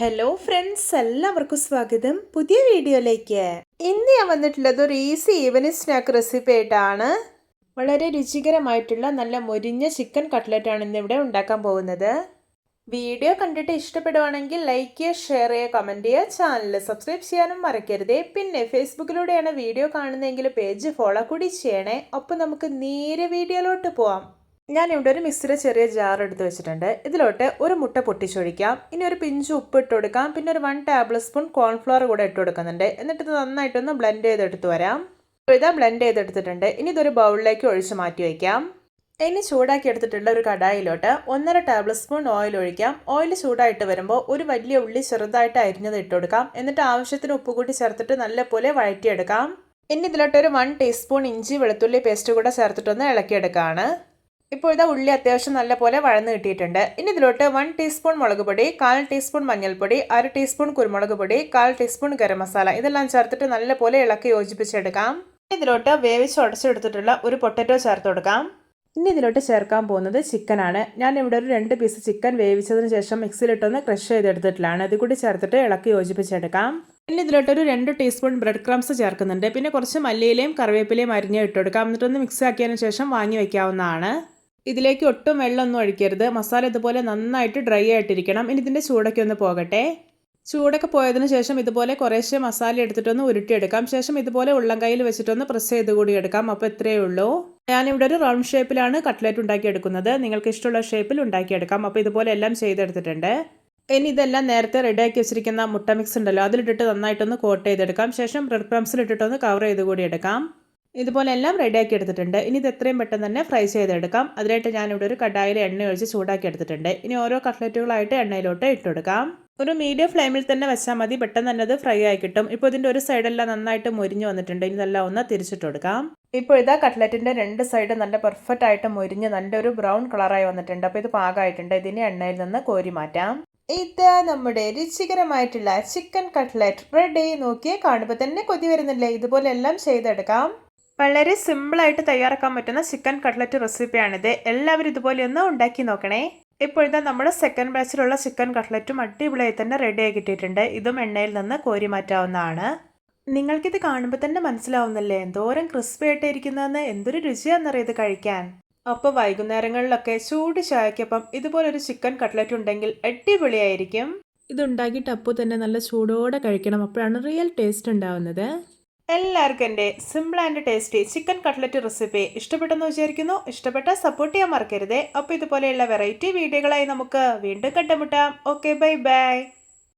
Hello friends എല്ലാവർക്കും സ്വാഗതം. പുതിയ വീഡിയോയിലേക്ക്. ഇന്ന് ഞാൻ വന്നിട്ടുള്ളത് ഒരു ഈസി ഈവനിങ് സ്നാക്ക് റെസിപ്പി ആയിട്ടാണ്. വളരെ രുചികരമായിട്ടുള്ള നല്ല മൊരിഞ്ഞ ചിക്കൻ കട്ട്ലറ്റ് ആണ് ഇന്ന് ഇവിടെ ഉണ്ടാക്കാൻ പോകുന്നത്. വീഡിയോ കണ്ടിട്ട് ഇഷ്ടപ്പെടുവാണെങ്കിൽ ലൈക്ക് ചെയ്യുക ഷെയർ ചെയ്യുക കമന്റ് ചെയ്യുക. ചാനൽ സബ്സ്ക്രൈബ് ചെയ്യാനും മറക്കരുതേ. പിന്നെ ഫേസ്ബുക്കിലൂടെയാണ് വീഡിയോ കാണുന്നതെങ്കിൽ പേജ് ഫോളോ കൂടി ചെയ്യണേ. അപ്പോൾ നമുക്ക് നേരെ വീഡിയോയിലോട്ട് പോവാം. ഞാനിവിടെ ഒരു മിക്സിയുടെ ചെറിയ ജാർ എടുത്ത് വെച്ചിട്ടുണ്ട്. ഇതിലോട്ട് ഒരു മുട്ട പൊട്ടിച്ചൊഴിക്കാം. ഇനി ഒരു പിഞ്ച് ഉപ്പ് ഇട്ട് കൊടുക്കാം. പിന്നെ ഒരു വൺ ടേബിൾ സ്പൂൺ കോൺഫ്ലവർ കൂടെ ഇട്ട് കൊടുക്കുന്നുണ്ട്. എന്നിട്ട് ഇത് നന്നായിട്ടൊന്ന് ബ്ലെൻഡ് ചെയ്തെടുത്ത് വരാം. ഇതാ ബ്ലെൻഡ് ചെയ്തെടുത്തിട്ടുണ്ട്. ഇനി ഇതൊരു ബൗളിലേക്ക് ഒഴിച്ച് മാറ്റി വയ്ക്കാം ഇനി ചൂടാക്കി എടുത്തിട്ടുള്ള ഒരു കടായിലോട്ട് ഒന്നര ടേബിൾ സ്പൂൺ ഓയിൽ ഒഴിക്കാം. ഓയിൽ ചൂടായിട്ട് വരുമ്പോൾ ഒരു വലിയ ഉള്ളി ചെറുതായിട്ട് അരിഞ്ഞത് ഇട്ട് കൊടുക്കാം. എന്നിട്ട് ആവശ്യത്തിന് ഉപ്പ് കൂട്ടി ചേർത്തിട്ട് നല്ലപോലെ വഴറ്റിയെടുക്കാം. ഇനി ഇതിലോട്ട് ഒരു വൺ ടീസ്പൂൺ ഇഞ്ചി വെളുത്തുള്ളി പേസ്റ്റ് കൂടെ ചേർത്തിട്ടൊന്ന് ഇളക്കിയെടുക്കുകയാണ് ഇപ്പോൾ ഇതാ ഉള്ളി അത്യാവശ്യം നല്ല പോലെ വഴന്ന് കിട്ടിയിട്ടുണ്ട്. ഇനി ഇതിലോട്ട് വൺ ടീസ്പൂൺ മുളക് പൊടി കാൽ ടീസ്പൂൺ മഞ്ഞൾപ്പൊടി അര ടീസ്പൂൺ കുരുമുളക് പൊടി കാൽ ടീസ്പൂൺ ഗരം മസാല ഇതെല്ലാം ചേർത്തിട്ട് നല്ല പോലെ ഇളക്കി യോജിപ്പിച്ചെടുക്കാം. ഇതിലോട്ട് വേവിച്ച് ഉടച്ചെടുത്തിട്ടുള്ള ഒരു പൊട്ടറ്റോ ചേർത്ത് കൊടുക്കാം. ഇനി ഇതിലോട്ട് ചേർക്കാൻ പോകുന്നത് ചിക്കനാണ് ഞാൻ ഇവിടെ ഒരു രണ്ട് പീസ് ചിക്കൻ വേവിച്ചതിന് ശേഷം മിക്സിയിലിട്ടൊന്ന് ക്രഷ് ചെയ്തെടുത്തിട്ടുള്ളതാണ്. ഇത് കൂടി ചേർത്തിട്ട് ഇളക്കി യോജിപ്പിച്ചെടുക്കാം. പിന്നെ ഇതിലോട്ട് ഒരു രണ്ട് ടീസ്പൂൺ ബ്രെഡ് ക്രംസ് ചേർക്കുന്നുണ്ട്. പിന്നെ കുറച്ച് മല്ലിയിലയും കറിവേപ്പിലയും അരിഞ്ഞ് ഇട്ടുകൊടുക്കാം എന്നിട്ടൊന്ന് മിക്സ് ആക്കിയതിന് ശേഷം വാങ്ങി വയ്ക്കാവുന്നതാണ് ഇതിലേക്ക് ഒട്ടും വെള്ളമൊന്നും ഒഴിക്കരുത്. മസാല ഇതുപോലെ നന്നായിട്ട് ഡ്രൈ ആയിട്ടിരിക്കണം. ഇനി ഇതിന്റെ ചൂടൊക്കെ ഒന്ന് പോകട്ടെ. ചൂടൊക്കെ പോയതിന് ശേഷം ഇതുപോലെ കുറേശ്ശെ മസാല എടുത്തിട്ടൊന്ന് ഉരുട്ടിയെടുക്കാം. ശേഷം ഇതുപോലെ ഉള്ളം കയ്യിൽ വെച്ചിട്ടൊന്ന് പ്രസ് ചെയ്ത് കൂടി എടുക്കാം. അപ്പോൾ ഇത്രയേ ഉള്ളൂ. ഞാനിവിടെ ഒരു റൗണ്ട് ഷേപ്പിലാണ് കട്ട്ലറ്റ് ഉണ്ടാക്കിയെടുക്കുന്നത്. നിങ്ങൾക്ക് ഇഷ്ടമുള്ള ഷേപ്പിൽ ഉണ്ടാക്കിയെടുക്കാം. അപ്പോൾ ഇതുപോലെ എല്ലാം ചെയ്തെടുത്തിട്ടുണ്ട്. ഇനി ഇതെല്ലാം നേരത്തെ റെഡിയാക്കി വെച്ചിരിക്കുന്ന മുട്ട മിക്സ് ഉണ്ടല്ലോ. അതിലിട്ടിട്ട് നന്നായിട്ടൊന്ന് കോട്ട് ചെയ്തെടുക്കാം. ശേഷം ബ്രെഡ് ക്രംസിലിട്ടിട്ടൊന്ന് കവർ ചെയ്ത് കൂടി എടുക്കാം. ഇതുപോലെ എല്ലാം റെഡിയാക്കി എടുത്തിട്ടുണ്ട്. ഇനി ഇത് എത്രയും പെട്ടെന്ന് തന്നെ ഫ്രൈ ചെയ്തെടുക്കാം. അതിനായിട്ട് ഞാനിവിടെ ഒരു കടായിൽ എണ്ണ ഒഴിച്ച് ചൂടാക്കി എടുത്തിട്ടുണ്ട്. ഇനി ഓരോ കട്ട്ലറ്റുകളായിട്ട് എണ്ണയിലോട്ട് ഇട്ടെടുക്കാം. ഒരു മീഡിയം ഫ്ലെയിമിൽ തന്നെ വെച്ചാൽ മതി. പെട്ടെന്ന് തന്നെ അത് ഫ്രൈ ആയി കിട്ടും. ഇപ്പോൾ ഇതിന്റെ ഒരു സൈഡെല്ലാം നന്നായിട്ട് മുരിഞ്ഞ് വന്നിട്ടുണ്ട്. ഇനി ഇതെല്ലാം ഒന്ന് തിരിച്ചിട്ട് കൊടുക്കാം ഇപ്പോൾ ഇതാ കട്ട്ലറ്റിന്റെ രണ്ട് സൈഡ് നല്ല പെർഫെക്റ്റ് ആയിട്ട് മുരിഞ്ഞ് നല്ലൊരു ബ്രൗൺ കളറായി വന്നിട്ടുണ്ട്. അപ്പോൾ ഇത് പാകമായിട്ടുണ്ട് ഇതിനെ എണ്ണയിൽ നിന്ന് കോരി മാറ്റാം. ഇതാ നമ്മുടെ രുചികരമായിട്ടുള്ള ചിക്കൻ കട്ട്ലറ്റ് റെഡി നോക്കിയേ കാണുമ്പോൾ തന്നെ കൊതി വരുന്നില്ലേ? ഇതുപോലെ എല്ലാം ചെയ്തെടുക്കാം. വളരെ സിമ്പിളായിട്ട് തയ്യാറാക്കാൻ പറ്റുന്ന ചിക്കൻ കട്ട്ലറ്റ് റെസിപ്പിയാണിത്. എല്ലാവരും ഇതുപോലെ ഒന്ന് ഉണ്ടാക്കി നോക്കണേ. ഇപ്പോഴത്തെ നമ്മുടെ സെക്കൻഡ് ബാച്ചിലുള്ള ചിക്കൻ കട്ട്ലറ്റും അടിപൊളിയായി തന്നെ റെഡി ആയി കിട്ടിയിട്ടുണ്ട്. ഇതും എണ്ണയിൽ നിന്ന് കോരി മാറ്റാവുന്നതാണ്. നിങ്ങൾക്കിത് കാണുമ്പോൾ തന്നെ മനസ്സിലാവുന്നല്ലേ? എന്തോരം ക്രിസ്പി ആയിട്ട് ഇരിക്കുന്നതെന്ന്? എന്തൊരു രുചിയാണെന്നറിയത് കഴിക്കാൻ? അപ്പോൾ വൈകുന്നേരങ്ങളിലൊക്കെ ചൂട് ചായക്കൊപ്പം ഇതുപോലൊരു ചിക്കൻ കട്ട്ലറ്റ് ഉണ്ടെങ്കിൽ അടിപൊളിയായിരിക്കും. ഇതുണ്ടാക്കിയിട്ട് അപ്പോൾ തന്നെ നല്ല ചൂടോടെ കഴിക്കണം. അപ്പോഴാണ് റിയൽ ടേസ്റ്റ് ഉണ്ടാവുന്നത്. എല്ലാവർക്കും എന്റെ simple and tasty chicken cutlet recipe ഇഷ്ടപ്പെട്ടെന്ന് വിചാരിക്കുന്നു. ഇഷ്ടപ്പെട്ട സപ്പോർട്ട് ചെയ്യാൻ മറക്കരുത്. അപ്പോൾ ഇതുപോലെയുള്ള വെറൈറ്റി വീഡിയോകളായി നമുക്ക് വീണ്ടും കണ്ടുമുട്ടാം. Okay bye bye